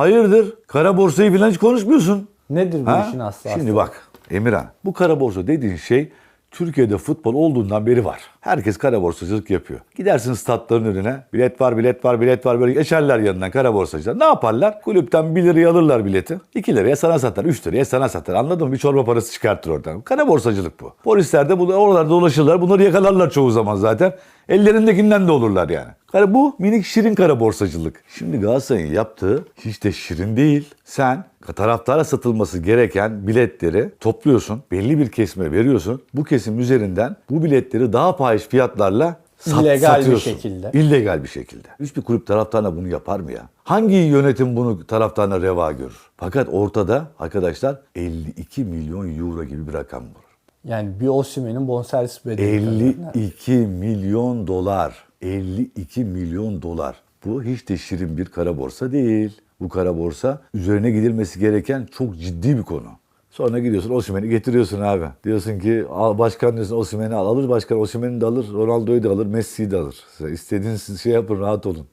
Hayırdır? Kara borsayı falan hiç konuşmuyorsun. Nedir bu Ha? işin aslı? Şimdi bak Emirhan bu kara borsa dediğin şey Türkiye'de futbol olduğundan beri var. Herkes kara borsacılık yapıyor. Gidersin statların önüne bilet var bilet var bilet var böyle geçerler yanından kara borsacılar. Ne yaparlar? Kulüpten 1 liraya alırlar bileti. 2 liraya sana satar 3 liraya sana satar anladın mı? Bir çorba parası çıkartır oradan. Kara borsacılık bu. Polisler de bu, oralarda dolaşırlar bunları yakalarlar çoğu zaman zaten. Ellerindekinden de olurlar yani. Kara, bu minik şirin kara borsacılık. Şimdi Galatasaray'ın yaptığı hiç de şirin değil. Sen taraftara satılması gereken biletleri topluyorsun. Belli bir kesime veriyorsun. Bu kesim üzerinden bu biletleri daha fahiş fiyatlarla sat, İllegal bir satıyorsun. şekilde. İllegal bir şekilde. Hiçbir kulüp taraftarına bunu yapar mı ya? Hangi yönetim bunu taraftarına reva görür? Fakat ortada arkadaşlar 52 milyon euro gibi bir rakam var. Yani bir Osimhen'in bonservis bedeli. kadar. 52 milyon dolar. 52 milyon dolar. Bu hiç de şirin bir kara borsa değil. Bu kara borsa üzerine gidilmesi gereken çok ciddi bir konu. Sonra gidiyorsun Osimhen'i getiriyorsun abi. Diyorsun ki al, başkan diyorsun Osimhen'i al. Alır başkan Osimhen'i de alır. Ronaldo'yu da alır. Messi'yi de alır. İstediğiniz şey yapın rahat olun.